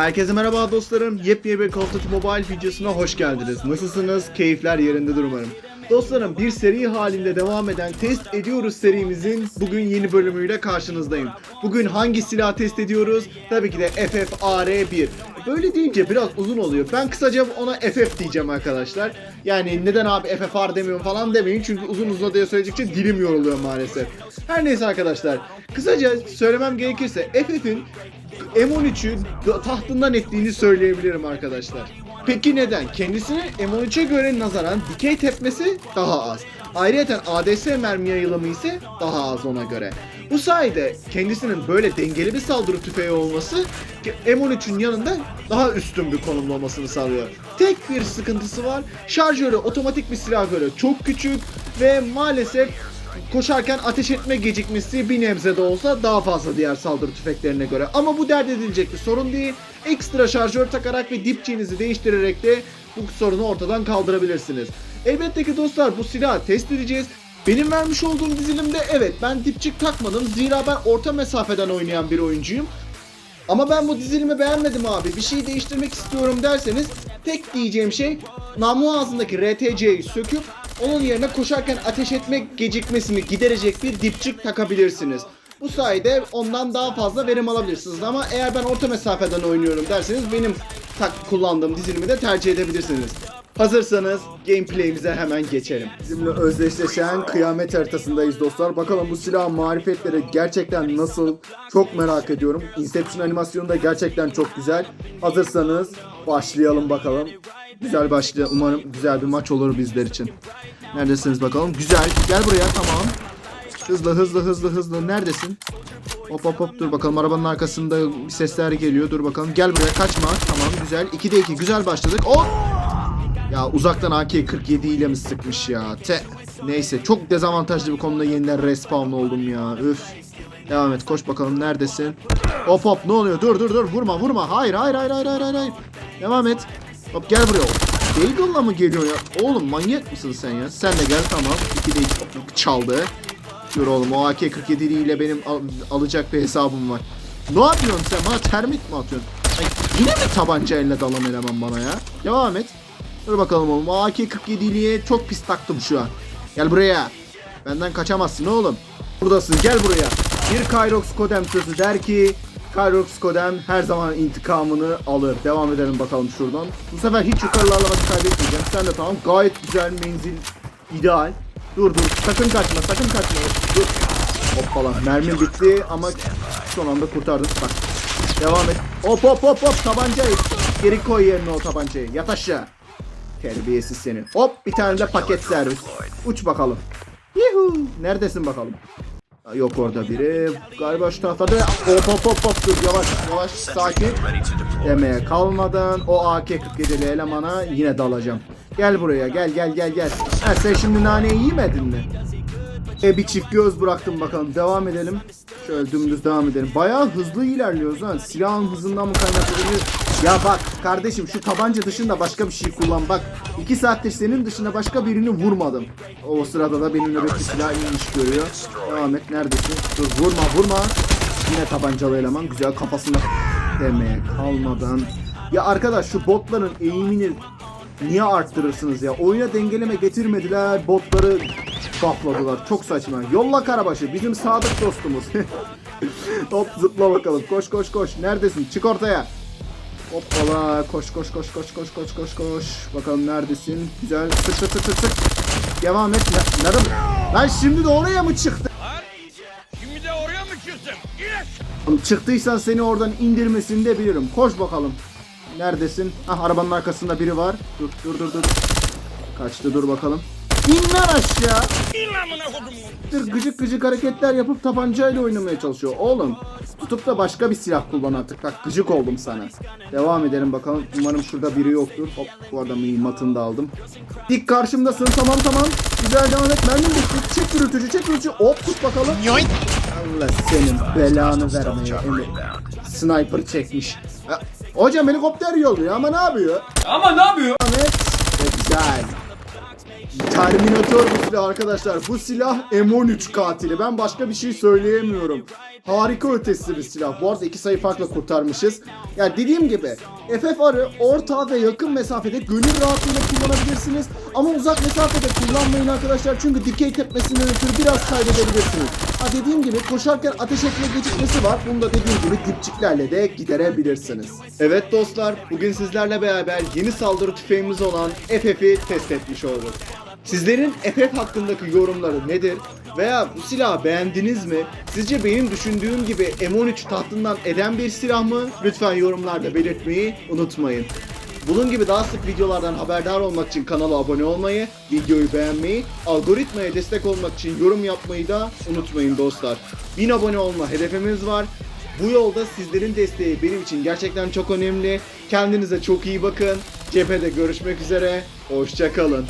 Herkese merhaba dostlarım. Yepyeni bir Call of Duty Mobile videosuna hoş geldiniz. Nasılsınız? Keyifler yerindedir umarım. Dostlarım bir seri halinde devam eden Test Ediyoruz serimizin bugün yeni bölümüyle karşınızdayım. Bugün hangi silah test ediyoruz? Tabii ki de FFAR1. Böyle deyince biraz uzun oluyor. Ben kısaca ona FF diyeceğim arkadaşlar. Yani neden abi FFR demiyorum falan demeyin. Çünkü uzun uzun diye söyleyecekçe dilim yoruluyor maalesef. Her neyse arkadaşlar. Kısaca söylemem gerekirse FF'in M13'ü da- tahtından ettiğini söyleyebilirim arkadaşlar. Peki neden? Kendisinin M13'e göre nazaran dikey tepmesi daha az. Ayrıca ADS mermi yayılımı ise daha az ona göre. Bu sayede kendisinin böyle dengeli bir saldırı tüfeği olması M13'ün yanında daha üstün bir konumda olmasını sağlıyor. Tek bir sıkıntısı var. Şarjörü otomatik bir silah göre çok küçük ve maalesef koşarken ateş etme gecikmesi bir nebze de olsa daha fazla diğer saldırı tüfeklerine göre. Ama bu dert edilecek bir sorun değil. Ekstra şarjör takarak ve dipçiğinizi değiştirerek de bu sorunu ortadan kaldırabilirsiniz. Elbette ki dostlar bu silahı test edeceğiz. Benim vermiş olduğum dizilimde evet ben dipçik takmadım. Zira ben orta mesafeden oynayan bir oyuncuyum. Ama ben bu dizilimi beğenmedim abi. Bir şey değiştirmek istiyorum derseniz tek diyeceğim şey namlu ağzındaki RTC'yi söküp onun yerine koşarken ateş etme gecikmesini giderecek bir dipçik takabilirsiniz. Bu sayede ondan daha fazla verim alabilirsiniz ama eğer ben orta mesafeden oynuyorum derseniz benim tak kullandığım dizilimi de tercih edebilirsiniz. Hazırsanız gameplay'imize hemen geçelim. Bizimle özdeşleşen kıyamet haritasındayız dostlar. Bakalım bu silahın marifetleri gerçekten nasıl çok merak ediyorum. Inception animasyonu da gerçekten çok güzel. Hazırsanız başlayalım bakalım. Güzel başlı. Umarım güzel bir maç olur bizler için. Neredesiniz bakalım? Güzel. Gel buraya tamam. Hızlı hızlı hızlı hızlı. Neredesin? Hop hop hop dur bakalım arabanın arkasında sesler geliyor. Dur bakalım. Gel buraya kaçma. Tamam güzel. 2'de 2 güzel başladık. Oh! Ya uzaktan AK-47 ile mi sıkmış ya? Te. Neyse çok dezavantajlı bir konuda yeniden respawn oldum ya. Üf. Devam et koş bakalım neredesin? Hop hop ne oluyor? Dur dur dur vurma vurma. Hayır hayır hayır hayır hayır hayır. Devam et. Hop gel buraya. Deagle'la mı geliyor ya? Oğlum manyak mısın sen ya? Sen de gel tamam. 2'de 2 çaldı. Dur oğlum o AK-47 ile benim al- alacak bir hesabım var. Ne yapıyorsun sen? Bana termit mi atıyorsun? Ay, yine mi tabancayla dalan eleman bana ya? Devam et. Dur bakalım oğlum. O AK-47'liye çok pis taktım şu an. Gel buraya. Benden kaçamazsın oğlum. Buradasın gel buraya. Bir Kyrox Kodem sözü der ki Kyrox Kodem her zaman intikamını alır. Devam edelim bakalım şuradan. Bu sefer hiç yukarılarla vakit kaybetmeyeceğim. Sen de tamam. Gayet güzel menzil. ideal. Dur dur. Sakın kaçma. Sakın kaçma. Dur. Hoppala. Mermim bitti ama son anda kurtardım. Bak. Devam et. Hop hop hop hop. Tabancayı. Geri koy yerine o tabancayı. Yat aşağı. Terbiyesiz seni. Hop bir tane de paket servis. Uç bakalım. Yuhu. Neredesin bakalım? Yok orada biri. Galiba şu tarafta da hop hop hop hop dur yavaş yavaş sakin. Demeye kalmadan o AK-47'li elemana yine dalacağım. Gel buraya gel gel gel gel. Ha, sen şimdi naneyi yemedin mi? E bir çift göz bıraktım bakalım. Devam edelim. Şöyle dümdüz devam edelim. Bayağı hızlı ilerliyoruz ha. Silahın hızından mı kaynaklanıyor? Ya bak kardeşim şu tabanca dışında başka bir şey kullan. Bak iki saattir senin dışında başka birini vurmadım. O sırada da benim nöbetçi silah iyiymiş görüyor. Devam et neredesin? Dur vurma vurma. Yine tabancalı eleman güzel kafasına demeye kalmadan. Ya arkadaş şu botların eğimini niye arttırırsınız ya? Oyuna dengeleme getirmediler. Botları buffladılar. Çok saçma. Yolla Karabaşı bizim sadık dostumuz. Hop zıpla bakalım. Koş koş koş. Neredesin? Çık ortaya. Hoppala koş koş koş koş koş koş koş koş. Bakalım neredesin? Güzel. Sık sık sık sık sık. Devam et. Ne, nerede? Lan şimdi de oraya mı çıktı? Şimdi de oraya mı çıktın? Aşağı. Çıktıysan seni oradan indirmesini de bilirim. Koş bakalım. Neredesin? Ah arabanın arkasında biri var. Dur dur dur dur. Kaçtı dur bakalım. İn lan aşağı. İn. Dur gıcık gıcık hareketler yapıp tabancayla oynamaya çalışıyor. Oğlum tutup da başka bir silah kullan artık. Bak gıcık oldum sana. Devam edelim bakalım. Umarım şurada biri yoktur. Hop bu arada mühimmatını da aldım. Dik karşımdasın tamam tamam. Güzel devam et. Mermin bitti. Çek yürütücü çek yürütücü. Hop tut bakalım. Allah senin belanı vermeye Emre. Sniper çekmiş. Ha, hocam helikopter yolluyor ama ne yapıyor? Ama ne yapıyor? Ve güzel. Terminator bu silah arkadaşlar. Bu silah M13 katili. Ben başka bir şey söyleyemiyorum. Harika ötesi bir silah. Bu arada iki sayı farkla kurtarmışız. Yani dediğim gibi FFR'ı orta ve yakın mesafede gönül rahatlığıyla kullanabilirsiniz. Ama uzak mesafede kullanmayın arkadaşlar. Çünkü dikey tepmesinden ötürü biraz kaybedebilirsiniz. Ha dediğim gibi koşarken ateş etme gecikmesi var. Bunu da dediğim gibi dipçiklerle de giderebilirsiniz. Evet dostlar, bugün sizlerle beraber yeni saldırı tüfeğimiz olan FF'i test etmiş olduk. Sizlerin FF hakkındaki yorumları nedir? Veya bu silahı beğendiniz mi? Sizce benim düşündüğüm gibi M13 tahtından eden bir silah mı? Lütfen yorumlarda belirtmeyi unutmayın. Bunun gibi daha sık videolardan haberdar olmak için kanala abone olmayı, videoyu beğenmeyi, algoritmaya destek olmak için yorum yapmayı da unutmayın dostlar. 1000 abone olma hedefimiz var. Bu yolda sizlerin desteği benim için gerçekten çok önemli. Kendinize çok iyi bakın. Cephede görüşmek üzere. Hoşçakalın.